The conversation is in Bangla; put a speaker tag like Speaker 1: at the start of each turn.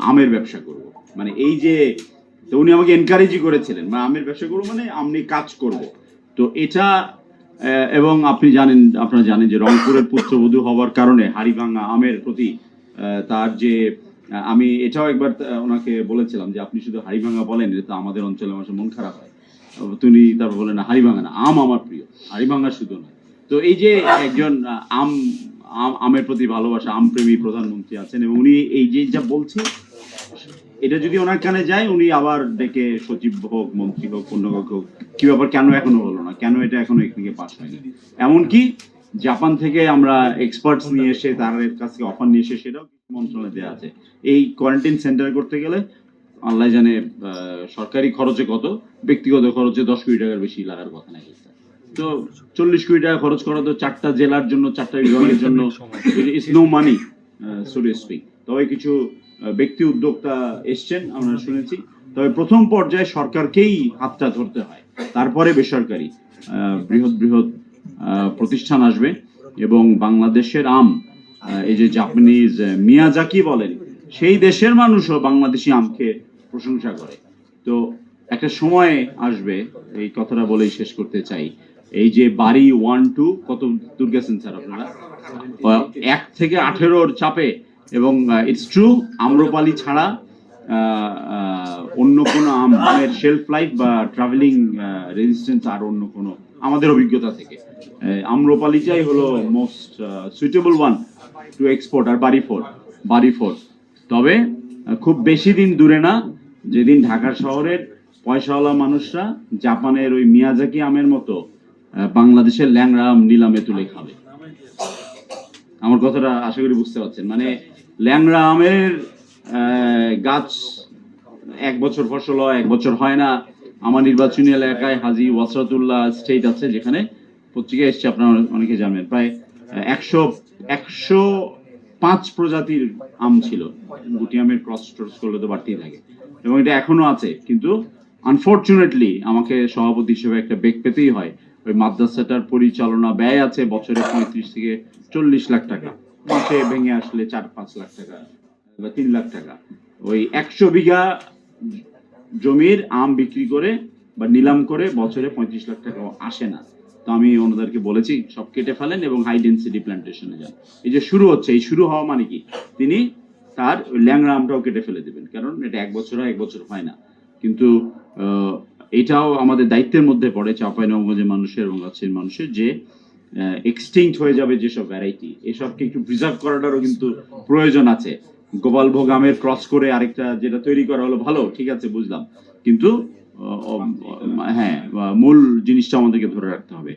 Speaker 1: আমের ব্যবসা করব। মানে এই যে, তো উনি আমাকে এনকারেজই করেছিলেন মানে আমের ব্যবসা করব মানে আমি কাজ করব। তো এটা এবং আপনি জানেন, আপনারা জানেন যে রংপুরের পুত্রবধূ হওয়ার কারণে হাড়িভাঙ্গা আমের প্রতি তার যে আমি এটাও একবার ওনাকে বলেছিলাম যে আপনি শুধু হাড়িভাঙ্গা বলেন, এটা আমাদের অঞ্চলে মানুষের মন খারাপ হয়। তিনি তারপর বলেন না হাড়িভাঙ্গা না, আম আমার প্রিয় হাড়িভাঙ্গা শুধু না তো এই যে একজন, আম, আম- আমের প্রতি ভালোবাসা, আমপ্রেমী প্রধানমন্ত্রী আছেন, এবং উনি এই যে যা বলছি এটা যদি ওনার কানে যায় উনি আবার ডেকে সচিব হোক মন্ত্রী হোক অন্য হোক কি ব্যাপার কেন এখনও হলো না? কেন এটা এখনও এখানে পাস হয়নি? এমনকি জাপান থেকে আমরা এক্সপার্টস নিয়ে এসে তার কাছ থেকে অফার নিয়ে এসে সেটাও মন্ত্রণালয়ে দেওয়া আছে। এই কোয়ারেন্টাইন সেন্টার করতে গেলে আল্লাহ জানে সরকারি খরচে কত ব্যক্তিগত খরচে দশ কোটি টাকার বেশি লাগার কথা নাই। তো চল্লিশ কোটি টাকা খরচ করা তো চারটা জেলার জন্য চারটা বিভাগের জন্য it's no money so to speak তবে কিছু ব্যক্তি উদ্যোক্তা এসছেন, আমরা শুনেছি। তবে প্রথম পর্যায়ে সরকারকেই হাতটা ধরতে হয়। তারপরে বেসরকারি বৃহৎ বৃহৎ প্রতিষ্ঠান আসবে এবং বাংলাদেশের আম এই যে জাপানিজ মিয়াজাকি বলেন, সেই দেশের মানুষও বাংলাদেশি আমকে প্রশংসা করে। তো একটা সময় আসবে, এই কথাটা বলেই শেষ করতে চাই। এই যে বাড়ি ওয়ান টু কত দূর গেছেন স্যার আপনারা? এক থেকে আঠেরোর চাপে এবং ইটস ট্রু আম্রপালি ছাড়া অন্য কোনো আমের শেলফ লাইফ বা ট্রাভেলিং রেজিস্ট্যান্স আর অন্য কোনো আমাদের অভিজ্ঞতা থেকে। আম্রপালিটাই হলো most suitable one to export আর বাড়ি ফোর বাড়ি ফোর তবে খুব বেশি দিন দূরে না, যেদিন ঢাকা শহরের পয়সাওয়ালা মানুষরা জাপানের ওই মিয়াজাকি আমের মতো বাংলাদেশের আম নিলামে তুলে খাবে। আমার কথাটা আশা করি বুঝতে পারছেন। মানে ল্যাংড়া আমের গাছ এক বছর ফসল হয়, এক বছর হয় না। আমার নির্বাচনী এলাকায় হাজি ওয়াসরাতুল্লাহ স্টেট আছে, যেখানে পত্রিকা এসছে, আপনারা অনেকে জানবেন। প্রায় একশো একশো পাঁচ প্রজাতির আম ছিল। গুটি আমের ক্রস ট্রস করলে তো বাড়তেই থাকে। এবং এটা এখনও আছে, কিন্তু আনফর্চুনেটলি আমাকে সভাপতি হিসেবে একটা বেগ পেতেই হয়। ওই মাদ্রাসাটার পরিচালনা ব্যয় আছে বছরে পঁয়ত্রিশ থেকে চল্লিশ লাখ টাকা। মাসে ভেঙে আসলে চার, পাঁচ লাখ টাকা বা তিন লাখ টাকা। ওই একশো বিঘা জমির আম বিক্রি করে বা নিলাম করে বছরে পঁয়ত্রিশ লাখ টাকা আসে না। তো আমি ওনাদেরকে বলেছি, সব কেটে ফেলেন এবং হাই ডেন্সিটি প্ল্যান্টেশনে যান। এই যে শুরু হচ্ছে, এই শুরু হওয়া মানে কি? তিনি তার ল্যাংড়া আমটাও কেটে ফেলে দেবেন। কারণ এটা এক বছর এক বছর হয় না। কিন্তু এটাও আমাদের দায়িত্বের মধ্যে পড়ে চাঁপাইনবাবগঞ্জের মানুষের এবং গাছের মানুষের, যে এক্সটিংক্ট হয়ে যাবে যেসব ভ্যারাইটি এসবকে একটু প্রিজার্ভ করাটারও কিন্তু প্রয়োজন আছে। গোপালভোগ আমের ক্রস করে আরেকটা যেটা তৈরি করা হলো ভালো, ঠিক আছে, বুঝলাম। কিন্তু হ্যাঁ মূল জিনিসটা আমাদেরকে ধরে রাখতে হবে।